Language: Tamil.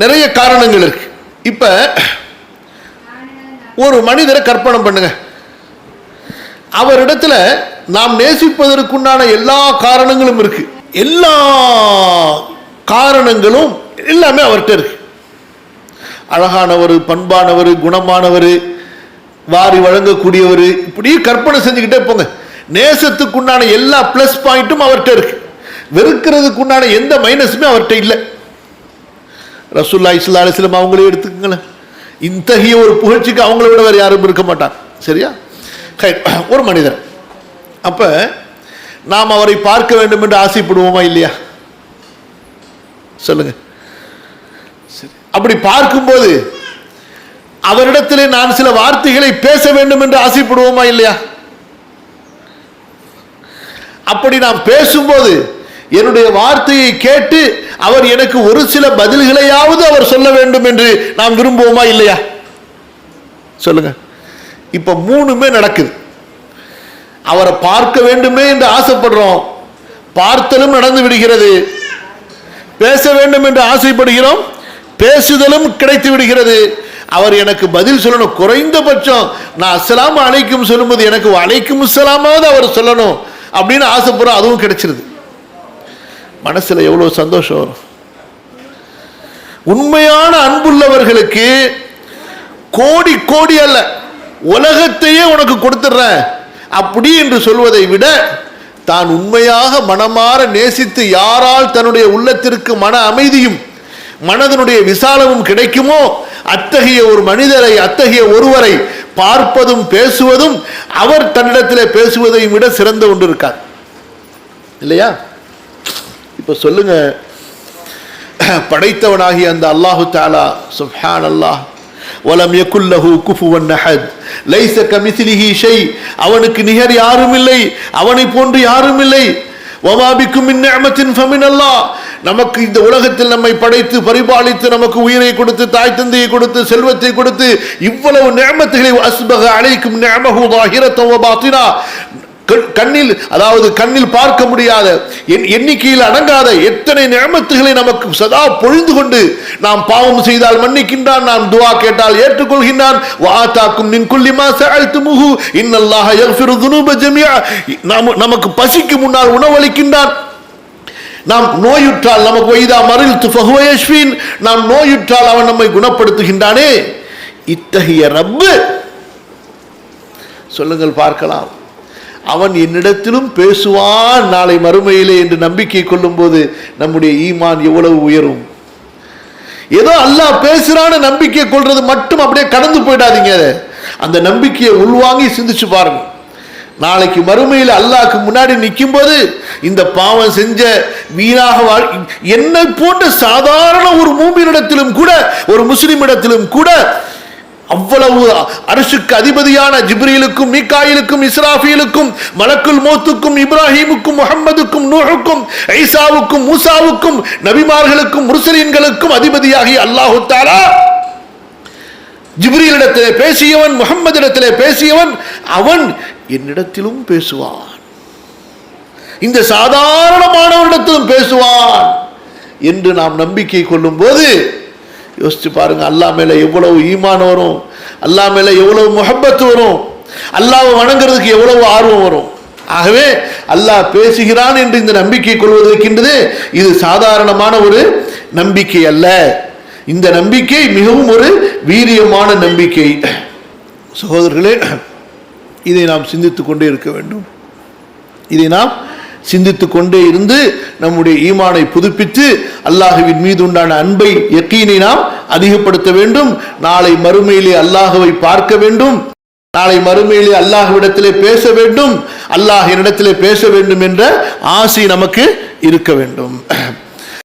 நிறைய காரணங்கள் இருக்கு. இப்ப ஒரு மனிதரை கற்பனை பண்ணுங்க. அவரிடத்துல நாம் நேசிப்பதற்குண்டான எல்லா காரணங்களும் இருக்கு. எல்லா காரணங்களும் எல்லாமே அவர்கிட்ட இருக்கு. அழகானவர் பண்பானவர் குணமானவர் வாரி வழங்கக்கூடியவர் இப்படி கற்பனை செஞ்சுக்கிட்டே போங்க. நேசத்துக்குண்டான எல்லா ப்ளஸ் பாயிண்ட்டும் அவர்கிட்ட இருக்கு. வெறுக்கிறதுக்குண்டான எந்த மைனஸுமே அவர்கிட்ட இல்லை. ரசூல்லா இஸ்லா அலிஸ்லம் அவங்களே எடுத்துக்கங்களேன். இத்தகைய ஒரு புகழ்ச்சிக்கு அவங்கள விட வேறு யாரும் இருக்க மாட்டாங்க. சரியா? ஒரு மனிதர். அப்போ நாம் அவரை பார்க்க வேண்டும் என்று ஆசைப்படுவோமா இல்லையா? சொல்லுங்க. சரி. அப்படி பார்க்கும்போது அவரிடத்திலே நான் சில வார்த்தைகளை பேச வேண்டும் என்று ஆசைப்படுவோமா இல்லையா? அப்படி நாம் பேசும்போது என்னுடைய வார்த்தையை கேட்டு அவர் எனக்கு ஒரு சில பதில்களையாவது அவர் சொல்ல வேண்டும் என்று நாம் விரும்புவோமா இல்லையா? சொல்லுங்க. இப்ப மூணுமே நடக்குது. அவரை பார்க்க வேண்டுமே என்று ஆசைப்படுறோம். பார்த்தலும் நடந்து விடுகிறது. பேச வேண்டும் என்று ஆசைப்படுகிறோம். பேசுதலும் கிடைத்து விடுகிறது. அவர் எனக்கு பதில் சொல்லணும். குறைந்தபட்சம் நான் அஸ்ஸலாமு அழைக்கும் சொல்லும்போது எனக்கு அழைக்கும் அஸ்ஸலாமாவது அவர் சொல்லணும் அப்படின்னு ஆசைப்படுறோம். அதுவும் கிடைச்சிருது. மனசுல எவ்வளோ சந்தோஷம் வரும்? உண்மையான அன்புள்ளவர்களுக்கு கோடி கோடி அல்ல உலகத்தையே உனக்கு கொடுத்துட்றேன் அப்படி என்று சொல்வதை விட தான் உண்மையாக மனமாற நேசித்து யாரால் தன்னுடைய உள்ளத்திற்கு மன அமைதியும் மனதனுடைய விசாலமும் கிடைக்குமோ அத்தகைய ஒரு மனிதரை அத்தகைய ஒருவரை பார்ப்பதும் பேசுவதும் அவர் தன்னிடத்திலே பேசுவதையும் விட சிறந்த ஒன்று இருக்கார் இல்லையா? இப்போ சொல்லுங்க. படைத்தவனாகிய அந்த அல்லாஹு தாலா சுஹான் அல்லாஹ் வலம் எக்குல்லஹு குஃபுவன் நஹத் லைச கமிசிலிஹி ஷை அவனுக்கு நிகர் யாரும் இல்லை அவனை போன்று யாரும் இல்லை. வமா இந்நேமத்தின் ஃபமின் அல்லாஹ் நமக்கு இந்த உலகத்தில் நம்மை படைத்து பரிபாலித்து நமக்கு உயிரை கொடுத்து தாய் தந்தையை கொடுத்து செல்வத்தை கொடுத்து இவ்வளவு நேமத்துகளை அஸ்பக அழைக்கும் நியமஹு தாஹிரத்தம் பாத்தினா கண்ணில் அதாவது கண்ணில் பார்க்க முடியாத எண்ணிக்கையில் அடங்காத எத்தனை நியமத்துகளை நமக்கு சதா பொழிந்து கொண்டு நாம் பாவம் செய்தால் மன்னிக்கின்றான் நாம் துவா கேட்டால் ஏற்றுக்கொள்கின்றான். வாத்தாக்கும் நின் குல்லிமா சஅல்துமுஹு இன்னல்லாஹ யக்ஃபிரு துனூப ஜமீஆ. நாம் நமக்கு பசிக்கு முன்னால் உணவளிக்கின்றான். நாம் நோயுற்றால் நமக்கு வைதா மறில் துஃபஹுவயஸ்வீன் நாம் நோயுற்றால் அவன் நம்மை குணப்படுத்துகின்றானே. இத்தகைய ரப்பு. சொல்லுங்கள் பார்க்கலாம். அவன் என்னிடத்திலும் பேசுவான் நாளை மறுமையிலே என்று நம்பிக்கை கொள்ளும்போது நம்முடைய ஈமான் எவ்வளவு உயரும். ஏதோ அல்லாஹ் பேசுகிறான்னு நம்பிக்கை கொள்வது மட்டும் அப்படியே கடந்து போயிடாதீங்க. அந்த நம்பிக்கையை உள்வாங்கி சிந்திச்சு பாருங்க. நாளைக்கு மறுமையில் அல்லாஹ்க்கு முன்னாடி நிற்கும்போது இந்த பாவம் செஞ்ச வீணாக வாழ் என்னை போன்ற சாதாரண ஒரு மூமியினிடத்திலும் கூட ஒரு முஸ்லிமிடத்திலும் கூட அவ்வளவு அரசுக்கு அதிபதியான ஜிப்ரீலுக்கும் மீகாயிலுக்கும் இஸ்ராஃபீலுக்கும் மலக்குல் மோத்துக்கும் இப்ராஹிமுக்கும் முகம்மதுக்கும் நூஹுக்கும் ஐசாவுக்கும் மூசாவுக்கும் நபிமார்களுக்கும் முர்சலீன்களுக்கும் அதிபதியாகி அல்லாஹு தாலா ஜிப்ரீலிடத்திலே பேசியவன் முகம்மதிடத்திலே பேசியவன் அவன் என்னிடத்திலும் பேசுவான். இந்த சாதாரணமானவரிடத்திலும் பேசுவான் என்று நாம் நம்பிக்கை கொள்ளும் போது யோசிச்சு பாருங்க அல்லாஹ் மேல எவ்வளவு ஈமான் வரும் அல்லாஹ் மேல எவ்வளவு முகப்பத்து வரும் அல்லாவை வணங்குறதுக்கு எவ்வளவு ஆர்வம் வரும். ஆகவே அல்லாஹ் பேசுகிறான் என்று இந்த நம்பிக்கை கொள்வது இருக்கின்றது. இது சாதாரணமான ஒரு நம்பிக்கை அல்ல. இந்த நம்பிக்கை மிகவும் ஒரு வீரியமான நம்பிக்கை. சகோதரர்களே இதை நாம் சிந்தித்து கொண்டே இருக்க வேண்டும். இதை நாம் சிந்தித்து கொண்டே இருந்து நம்முடைய ஈமானை புதுப்பித்து அல்லாஹுவின் மீது உண்டான அன்பை எக்கீனை நாம் அதிகப்படுத்த வேண்டும். நாளை மறுமையிலே அல்லாஹுவை பார்க்க வேண்டும். நாளை மறுமையிலே அல்லாஹ்விடத்திலே பேச வேண்டும். அல்லாஹ் என்னிடத்திலே பேச வேண்டும் என்ற ஆசை நமக்கு இருக்க வேண்டும்.